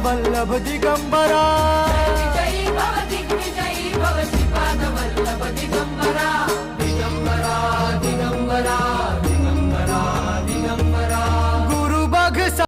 Shripad Vallabh